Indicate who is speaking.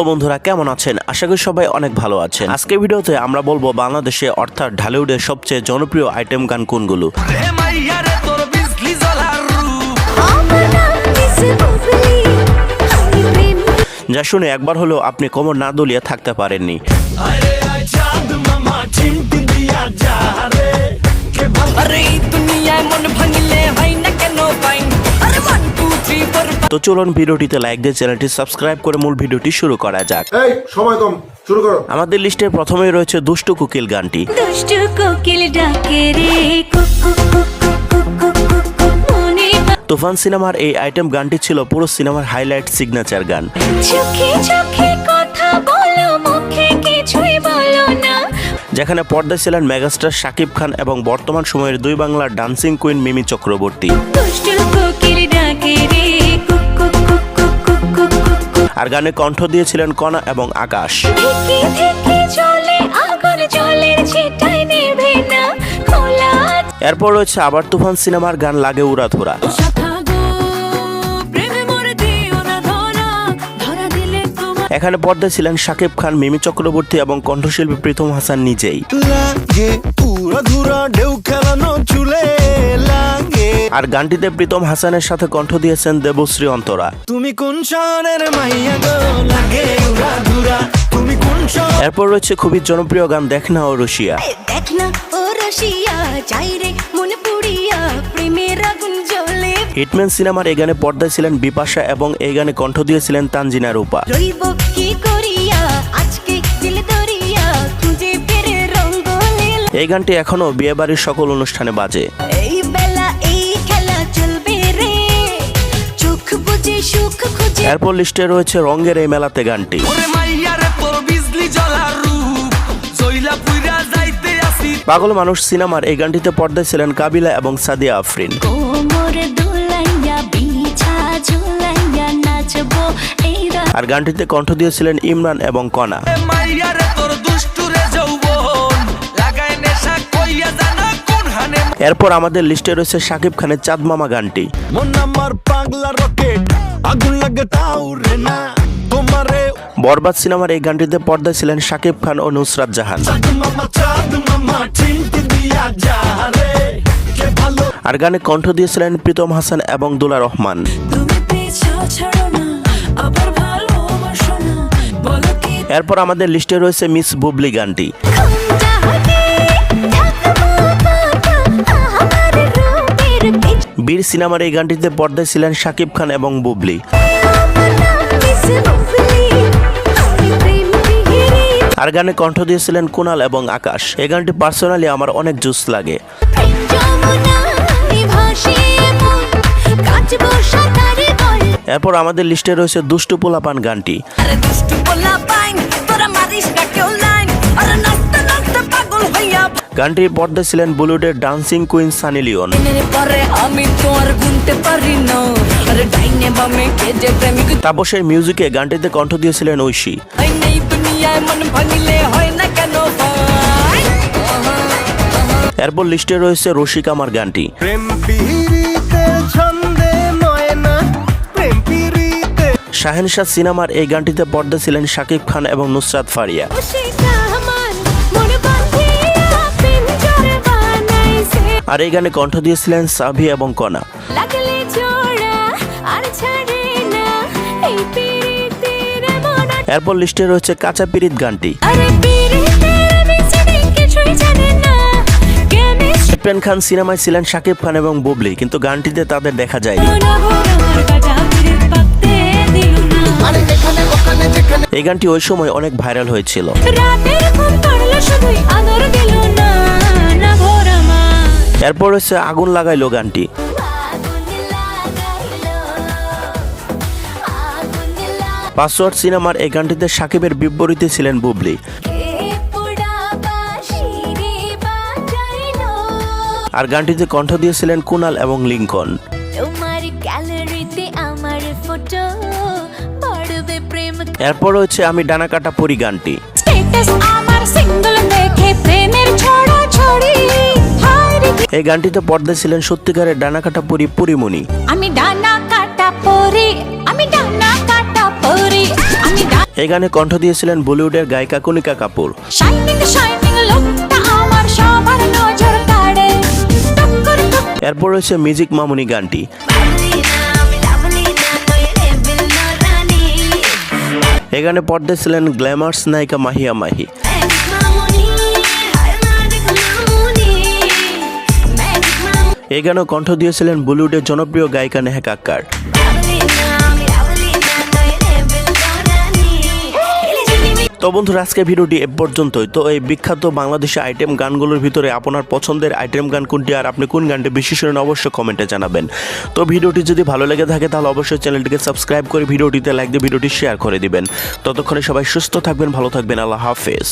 Speaker 1: Hello বন্ধুরা কেমন আছেন? আশা করি সবাই অনেক ভালো আছেন। আজকের ভিডিওতে আমরা বলব বাংলাদেশে অর্থাৎ ঢালিউডের সবচেয়ে জনপ্রিয় আইটেম গান কোনগুলো? যা শুনে একবার হলেও আপনি কোমর না দুলিয়ে থাকতে পারেননি।
Speaker 2: আরে আয় চাঁদ মামা চিমটি দিয়া যা রে। কে ভালো
Speaker 3: আরে দুনিয়ায় মন
Speaker 1: তো চলুন ভিডিওটিতে লাইক দিয়ে চ্যানেলটি সাবস্ক্রাইব করে মূল ভিডিওটি শুরু করা যাক।
Speaker 4: এই সময় কম শুরু করো।
Speaker 1: আমাদের লিস্টে প্রথমেই রয়েছে দুষ্টু কুকিল গানটি।
Speaker 5: দুষ্টু কোকিল ডাকে রে কুক কুক কুক কুক কুক কুক কুক মনে
Speaker 1: তুফান সিনেমার এই আইটেম গানটি ছিল পুরো সিনেমার হাইলাইট সিগনেচার গান।
Speaker 5: চোখে চোখে কথা বলো মুখে কিছুই বলো না।
Speaker 1: যেখানে পর্দায় ছিলেন মেগাস্টার শাকিব খান এবং বর্তমান সময়ের দুই বাংলার ডান্সিং কুইন মিমি চক্রবর্তী।
Speaker 5: দুষ্টু
Speaker 1: আর গানে কণ্ঠ দিয়েছিলেন কণা এবং আকাশ। এরপর রয়েছে আবার তুফান সিনেমার গান লাগে উড়াধুরা এখানে পর্দায় ছিলেন শাকিব খান মিমি চক্রবর্তী এবং কণ্ঠশিল্পী প্রীতম হাসান নিজেই। আর গানটিতে প্রীতম হাসানের সাথে কণ্ঠ দিয়েছেন দেবশ্রী অন্তরা।
Speaker 2: তুমি কোন শহরের মাইয়া গো? লাগে উড়া ধুরা। তুমি কোন
Speaker 1: এরপর রয়েছে খুবই জনপ্রিয় গান দেখনা ও রশিয়া।
Speaker 5: দেখ না ও রসিয়া যাই রে মনে পুড়িয়া প্রেমের আগুন জ্বলে।
Speaker 1: হিটম্যান সিনেমার এই গানে পর্দায় ছিলেন বিপাশা এবং এই গানে কণ্ঠ দিয়েছিলেন তানজিনা রূপা।
Speaker 5: রইব কি করিয়া আজকে দিল দরিয়া খুঁজে ফেরে রঙ্গ।
Speaker 1: এই গানটি এখনও বিয়েবাড়ির সকল অনুষ্ঠানে বাজে।
Speaker 5: এই
Speaker 1: এরপর লিস্টে রয়েছে রঙের এই মেলাতে গানটি। পাগল মানুষ সিনেমার এই গানটিতে পর্দায় ছিলেন কাবিলা এবং সাদিয়া আফরিন। আর গানটিতে কণ্ঠ দিয়েছিলেন ইমরান এবং
Speaker 2: কনা।
Speaker 1: এরপর আমাদের লিস্টে রয়েছে শাকিব খানের চাঁদ মামা গানটি। বরবাদ সিনেমার এই গানটিতে পর্দায় ছিলেন শাকিব খান ও নুসরাত জাহান। আর গানে কণ্ঠ দিয়েছিলেন প্রীতম হাসান এবং দুলা রহমান। এরপর আমাদের লিস্টে রয়েছে মিস বুবলি গানটি।
Speaker 5: পিছ
Speaker 1: সিনেমার এই গানটিতে পর্দায় ছিলেন শাকিব খান এবং বুবলি। আর গানে কণ্ঠ দিয়েছিলেন কুনাল এবং আকাশ। এই গানটি পার্সোনালি আমার অনেক জুস লাগে। এরপর আমাদের লিস্টে রয়েছে দুষ্টু পোলাপান গানটি। গানটির পর্দা ছিলেন বলিউডের ডান্সিং কুইন সানি লিওন। তাপসের মিউজিকে গানটিতে কণ্ঠ দিয়েছিলেন ঐশী। এরপর লিস্টে রয়েছে রসিক আমার গানটি। শাহেনশাহ সিনেমার এই গানটিতে পর্দা ছিলেন শাকিব খান এবং নুসরাত ফারিয়া। আর এই গানে কণ্ঠ দিয়েছিলেন সাভি এবং
Speaker 5: কনা।
Speaker 1: এরপর লিস্টে রয়েছে কাঁচা পিরিত গানটি। খান সিনেমায় ছিলেন শাকিব খান এবং বুবলি কিন্তু গানটিতে তাদের দেখা যায়নি। এই গানটি ওই সময় অনেক ভাইরাল হয়েছিল। এরপর হচ্ছে আগুন লাগাইলো গানটি। পাসওয়ার্ড সিনেমার এই গানটিতে সাকিবের বিপরীতে ছিলেন বুবলি। আর গানটিতে কণ্ঠ দিয়েছিলেন কুনাল এবং লিঙ্কন। এরপর হচ্ছে আমি ডানা কাটা পরি গানটি।
Speaker 5: আমার সিঙ্গেল দেখে প্রেমের ছড়া ছড়ি
Speaker 1: এই গানটিতে পর্দায় ছিলেন সত্যিকারের ডানা কাটা পরি পরিমণি।
Speaker 5: আমি ডানা কাটা পরি আমি ডানা কাটা পরি আমি
Speaker 1: এই গানে কণ্ঠ দিয়েছিলেন বলিউডের গায়িকা কণিকা কাপুর।
Speaker 5: শাইনিং শাইনিং লুকটা আমার সবার নজর কাড়ে। টক্কর টক্কর।
Speaker 1: এরপর রয়েছে মিউজিক মামুনি গানটি। এখানে গানে পর্দায় ছিলেন গ্ল্যামার্স নায়িকা মাহিয়া মাহি। এই গানে কণ্ঠ দিয়েছিলেন বলিউডের জনপ্রিয় গায়িকা নেহা কাক্কার। তো বন্ধুরা আজকে ভিডিওটি এ পর্যন্তই। তো এই বিখ্যাত বাংলাদেশি আইটেম গানগুলোর ভিতরে আপনার পছন্দের আইটেম গান কোনটি আর আপনি কোন গানটি বেশি শুনেন অবশ্যই কমেন্টে জানাবেন। তো ভিডিওটি যদি ভালো লেগে থাকে, তাহলে অবশ্যই চ্যানেলটিকে সাবস্ক্রাইব করে ভিডিওটিতে লাইক দিয়ে ভিডিওটি শেয়ার করে দিবেন। ততক্ষণে সবাই সুস্থ থাকবেন, ভালো থাকবেন, আল্লাহ হাফেজ।